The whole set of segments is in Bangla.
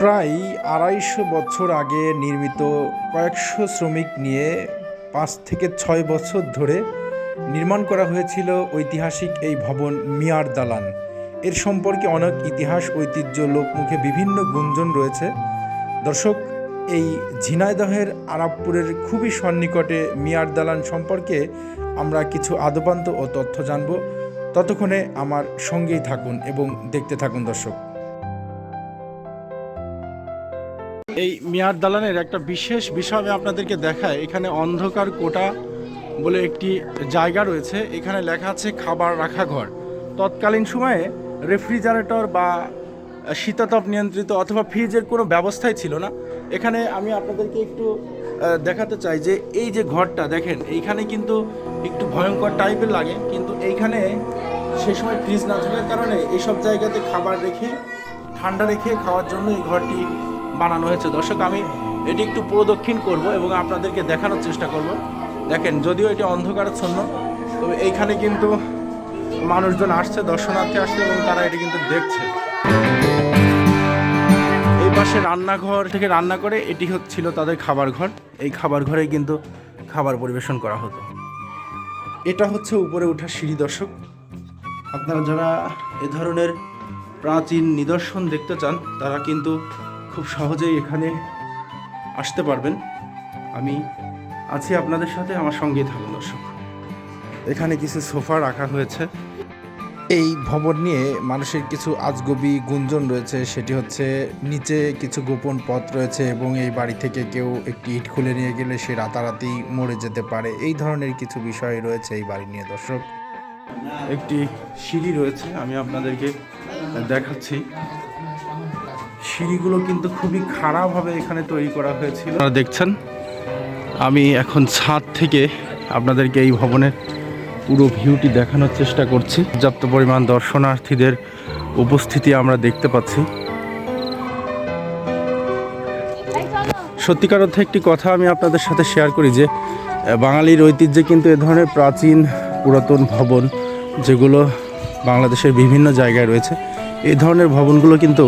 প্রায় আড়াইশো বছর আগে নির্মিত কয়েকশো শ্রমিক নিয়ে পাঁচ থেকে ছয় বছর ধরে নির্মাণ করা হয়েছিল ঐতিহাসিক এই ভবন মিয়ার দালান। এর সম্পর্কে অনেক ইতিহাস, ঐতিহ্য, লোকমুখে বিভিন্ন গুঞ্জন রয়েছে। দর্শক, এই ঝিনাইদহের আরাবপুরের খুবই সন্নিকটে মিয়ার দালান সম্পর্কে আমরা কিছু আদপান্ত ও তথ্য জানব। ততক্ষণে আমার সঙ্গেই থাকুন এবং দেখতে থাকুন দর্শক। এই মিয়ার দালানের একটা বিশেষ বিষয় আমি আপনাদেরকে দেখাই। এখানে অন্ধকার কোটা বলে একটি জায়গা রয়েছে। এখানে লেখা আছে খাবার রাখা ঘর। তৎকালীন সময়ে রেফ্রিজারেটর বা শীতাতপ নিয়ন্ত্রিত অথবা ফ্রিজের কোনো ব্যবস্থাই ছিল না। এখানে আমি আপনাদেরকে একটু দেখাতে চাই যে এই যে ঘরটা, দেখেন, এইখানে কিন্তু একটু ভয়ঙ্কর টাইপের লাগে, কিন্তু এইখানে সে সময় ফ্রিজ না থাকার কারণে এইসব জায়গাতে খাবার রেখে, ঠান্ডা রেখে খাওয়ার জন্য এই ঘরটি বানানো হয়েছে। দর্শক, আমি এটি একটু প্রদক্ষিণ করব এবং আপনাদেরকে দেখানোর চেষ্টা করব। দেখেন, যদিও এটি অন্ধকারাচ্ছন্ন তবে এইখানে কিন্তু মানুষজন আসছে, দর্শনার্থী আসছে এবং তারা এটি কিন্তু দেখছে। এই পাশে রান্নাঘর থেকে রান্না করে এটি হচ্ছিল তাদের খাবার ঘর। এই খাবার ঘরে কিন্তু খাবার পরিবেশন করা হতো। এটা হচ্ছে উপরে ওঠার সিঁড়ি, দর্শক। আপনারা যারা এ ধরনের প্রাচীন নিদর্শন দেখতে চান, তারা কিন্তু খুব সহজেই এখানে আসতে পারবেন। আমি আছি আপনাদের সাথে আমার সঙ্গেই থাকুন দর্শক। এখানে কিছু সোফা রাখা হয়েছে। এই ভবন নিয়ে মানুষের কিছু আজগবি গুঞ্জন রয়েছে। সেটি হচ্ছে নিচে কিছু গোপন পথ রয়েছে এবং এই বাড়ি থেকে কেউ একটি ইট খুলে নিয়ে গেলে সে রাতারাতি মরে যেতে পারে। এই ধরনের কিছু বিষয় রয়েছে এই বাড়ি নিয়ে দর্শক। একটি সিঁড়ি রয়েছে আমি আপনাদেরকে দেখাচ্ছি। সিঁড়িগুলো কিন্তু খুবই খারাপভাবে এখানে তৈরি করা হয়েছিল। আপনারা দেখছেন, আমি এখন ছাদ থেকে আপনাদেরকে এই ভবনের পুরো ভিউটি দেখানোর চেষ্টা করছি। পর্যাপ্ত পরিমাণ দর্শনার্থীদের উপস্থিতি আমরা দেখতে পাচ্ছি। সত্যিকার অর্থে একটি কথা আমি আপনাদের সাথে শেয়ার করি যে, বাঙালির ঐতিহ্যে কিন্তু এ ধরনের প্রাচীন পুরাতন ভবন, যেগুলো বাংলাদেশের বিভিন্ন জায়গায় রয়েছে এই ধরনের ভবনগুলো কিন্তু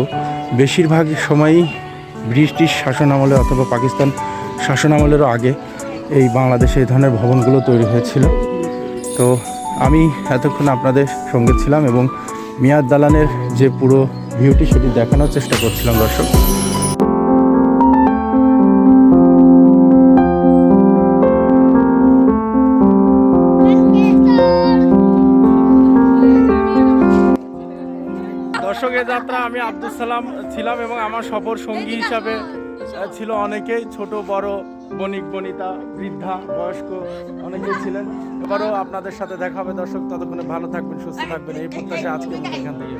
বেশিরভাগ সময়ই ব্রিটিশ শাসন আমলে অথবা পাকিস্তান শাসন আমলেরও আগে এই বাংলাদেশে এই ধরনের ভবনগুলো তৈরি হয়েছিল। তো আমি এতক্ষণ আপনাদের সঙ্গে ছিলাম এবং মিয়াদ দালানের যে পুরো ভিউটি সেটি দেখানোর চেষ্টা করছিলাম দর্শক। দর্শকের যাত্রা আমি আব্দুল সালাম ছিলাম এবং আমার সফর সঙ্গী হিসাবে ছিল অনেকেই ছোট বড় বণিক বনিতা বৃদ্ধা বয়স্ক অনেকেই ছিলেন। এবারও আপনাদের সাথে দেখা হবে। দর্শক ততক্ষণে ভালো থাকবেন সুস্থ থাকবেন। এই প্রত্যাশা আজকে এখান থেকে।